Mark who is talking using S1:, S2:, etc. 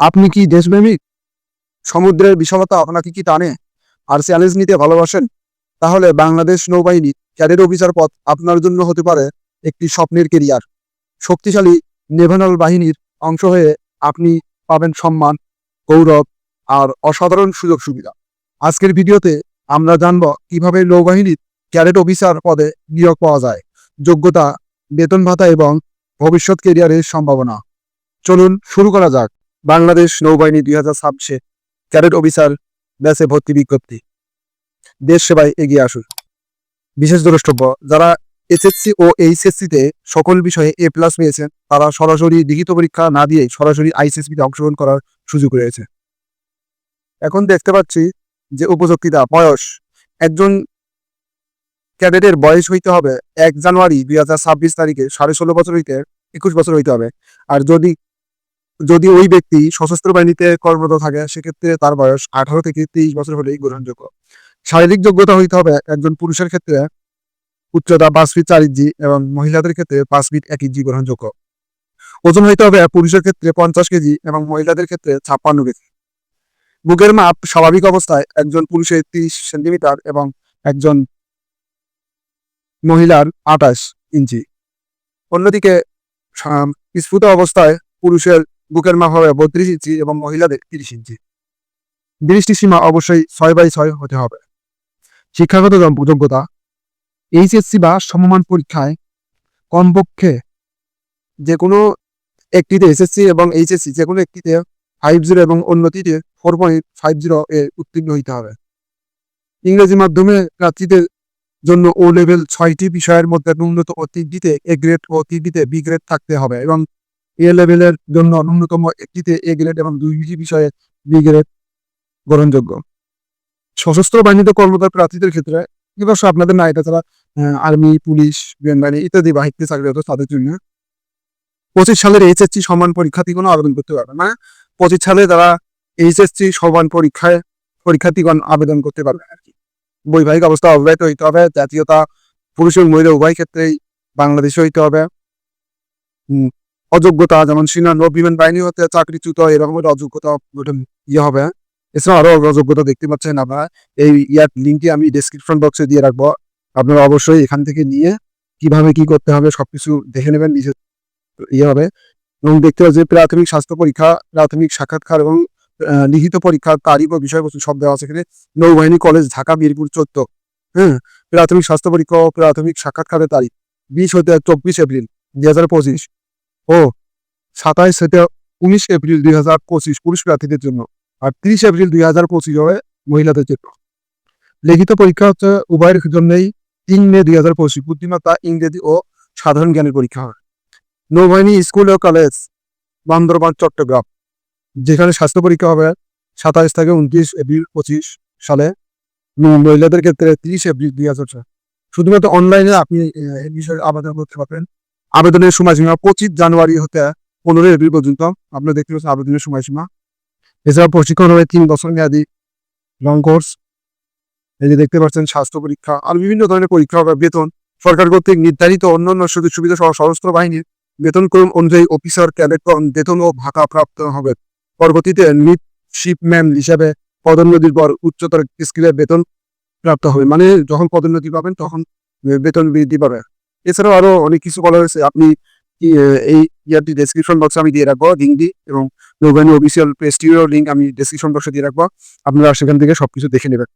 S1: আপনি কি দেশপ্রেমিক? সমুদ্রের বিশালতা আপনাকে কি টানে? আর চ্যালেঞ্জ নিতে ভালোবাসেন? তাহলে বাংলাদেশ নৌবাহিনী ক্যাডেট অফিসার পদ আপনার জন্য হতে পারে একটি স্বপ্নের কেরিয়ার। শক্তিশালী নেভানাল বাহিনীর অংশ হয়ে আপনি পাবেন সম্মান, গৌরব আর অসাধারণ সুযোগ সুবিধা। আজকের ভিডিওতে আমরা জানব কীভাবে নৌবাহিনীর ক্যাডেট অফিসার পদে নিয়োগ পাওয়া যায়, যোগ্যতা, বেতন ভাতা এবং ভবিষ্যৎ কেরিয়ারের সম্ভাবনা। চলুন শুরু করা যাক। বাংলাদেশ নৌবাহিনী দুই হাজার ছাব্বিশে ক্যাডেট অফিসার ব্যাচে ভর্তি বিজ্ঞপ্তি। দেশ সেবায় এগিয়ে আসুন। বিশেষ দ্রষ্টব্য, যারা এসএসসি ও এইচএসসি তে সকল বিষয়ে এ প্লাস পেয়েছেন, তারা সরাসরি লিখিত পরীক্ষা না দিয়ে সরাসরি আইসিএসপি তে অংশগ্রহণ করার সুযোগ রয়েছে। এখন দেখতে পাচ্ছি যে উপযুক্ততা, বয়স। একজন ক্যাডেটের বয়স হইতে হবে এক জানুয়ারি দুই হাজার ছাব্বিশ তারিখে, সাড়ে ষোলো বছর হইতে একুশ বছর হইতে হবে। আর যদি যদি ওই ব্যক্তি সশস্ত্র বাহিনীতে কর্মরত থাকে, সেক্ষেত্রে তার বয়স আঠারো থেকে তেইশ বছর হলেই গ্রহণযোগ্য। শারীরিক যোগ্যতা হইতে হবে একজন পুরুষের ক্ষেত্রে উচ্চতা পাঁচ ফিট চার ইঞ্চি এবং মহিলাদের ক্ষেত্রে পাঁচ ফিট এক ইঞ্চি গ্রহণযোগ্য। ওজন হইতে হবে পুরুষের ক্ষেত্রে পঞ্চাশ কেজি এবং মহিলাদের ক্ষেত্রে ছাপ্পান্ন কেজি। বুকের মাপ স্বাভাবিক অবস্থায় একজন পুরুষের তিরিশ সেন্টিমিটার এবং একজন মহিলার আঠাশ ইঞ্চি অন্যদিকে স্ফুট অবস্থায় পুরুষের বুকের মাপ হবে বত্রিশ ইঞ্চি এবং মহিলাদের তিরিশ ইঞ্চি। দৃষ্টি সীমা অবশ্যই ছয় বাই ছয় হতে হবে। শিক্ষাগত যোগ্যতা, এইচএসসি বা সমমান পরীক্ষায় কমপক্ষে যে কোনো একটিতে এসএসসি এবং এইচএসসি যে কোনো একটিতে ফাইভ জিরো এবং অন্যটিতে ফোর পয়েন্ট ফাইভ জিরো এ উত্তীর্ণ হইতে হবে। ইংরেজি মাধ্যমে প্রার্থীদের জন্য ও লেভেল ছয়টি বিষয়ের মধ্যে ন্যূনতম তিনটিতে এ গ্রেড ও তিনটিতে বি গ্রেড থাকতে হবে এবং এ লেভেলের জন্য ন্যূনতম একটিতে এ গ্রেড এবং দুইটি বিষয়ে বি গ্রেড গ্রহণযোগ্য। সশস্ত্র বাহিনীতে কর্মরত প্রার্থীদের ক্ষেত্রে অবশ্য আপনাদের না, এটা ছাড়া আর্মি, পুলিশ, বিমান বাহিনী ইত্যাদি বাহিনীতে চাকরিরত তাদের জন্য। পঁচিশ সালের এইচএসসি সমান পরীক্ষার্থীগণ আবেদন করতে পারবে মানে পঁচিশ সালে তারা এইচএসসি সমান পরীক্ষায়, পরীক্ষার্থীগণ আবেদন করতে পারবে আর কি। বৈবাহিক অবস্থা অব্যাহত হইতে হবে, জাতীয়তা পুরুষ এবং মহিলা উভয় ক্ষেত্রেই বাংলাদেশে হইতে হবে। অযোগ্যতা, যেমন সেনান্য বিমান বাহিনী হতে চাকরিচ্যুত, এরকম একটা অযোগ্যতা ইয়ে হবে। এছাড়া আরও অযোগ্যতা দেখতে পাচ্ছেন আপনারা। এই ইয়ার লিঙ্কটি আমি ডেসক্রিপশন বক্সে দিয়ে রাখব। আপনারা অবশ্যই এখান থেকে নিয়ে কীভাবে কি করতে হবে সবকিছু দেখে নেবেন, নিজে ইয়ে হবে। এবং দেখতে পাচ্ছি প্রাথমিক স্বাস্থ্য পরীক্ষা, প্রাথমিক সাক্ষাৎকার এবং লিখিত পরীক্ষা, তারিখ ও বিষয়বস্তু সব দেওয়া আছে এখানে। নৌবাহিনী কলেজ, ঢাকা, মিরপুর, চোদ্দ। হ্যাঁ প্রাথমিক স্বাস্থ্য পরীক্ষা ও প্রাথমিক সাক্ষাৎকারের তারিখ। বিশ হতে চব্বিশ এপ্রিল দুই হাজার পঁচিশ। ও, সাতাইশ হতে উনিশ এপ্রিল দুই হাজার পঁচিশ পুরুষ প্রার্থীদের জন্য আর তিরিশ এপ্রিল দুই হাজার পঁচিশ হবে মহিলাদের জন্য। লিখিত পরীক্ষা হচ্ছে উভয়ের জন্যই তিন মে দুই হাজার পঁচিশ, বুদ্ধিমত্তা, ইংরেজি ও সাধারণ জ্ঞানের পরীক্ষা হয়। নৌবাহিনী, স্কুল ও কলেজ, বান্দরবান, চট্টগ্রাম, যেখানে স্বাস্থ্য পরীক্ষা হবে সাতাইশ থেকে উনত্রিশ এপ্রিল পঁচিশ সালে। মহিলাদের ক্ষেত্রে তিরিশ এপ্রিল দুই হাজার ছয় শুধুমাত্র অনলাইনে আপনি এই বিষয়ে আবেদন করতে পারবেন। আবেদনের সময়সীমা পঁচিশ জানুয়ারি হতে পনেরোই এপ্রিল পর্যন্ত। আপনারা দেখতে পাচ্ছেন আবেদনের সময়সীমা। এছাড়া প্রশিক্ষণ হবে তিন বছর মেয়াদি। লং কোর্স এই যে দেখতে পাচ্ছেন, স্বাস্থ্য পরীক্ষা আর বিভিন্ন ধরনের পরীক্ষা হবে। বেতন সরকার কর্তৃক নির্ধারিত অন্যান্য সুযোগ সুবিধা সহ সশস্ত্র বাহিনীর বেতন ক্রম অনুযায়ী অফিসার ক্যাডেটগণ বেতন ও ভাতা প্রাপ্ত হবে। পরবর্তীতে নিট শিপম্যান হিসাবে পদোন্নতির পর উচ্চতর স্কিলের বেতন প্রাপ্ত হবে। মানে যখন পদোন্নতি পাবেন, তখন বেতন বৃদ্ধি পাবে। এছাড়াও আরও অনেক কিছু বলা হয়েছে। আপনি এই ইয়ারটি ডেসক্রিপশন বক্সে আমি দিয়ে রাখব লিঙ্কটি এবং নৌবাহিনী অফিসিয়াল পেজটিরও লিঙ্ক আমি ডেসক্রিপশন বক্সে দিয়ে রাখব। আপনারা সেখান থেকে সবকিছু দেখে নেবেন।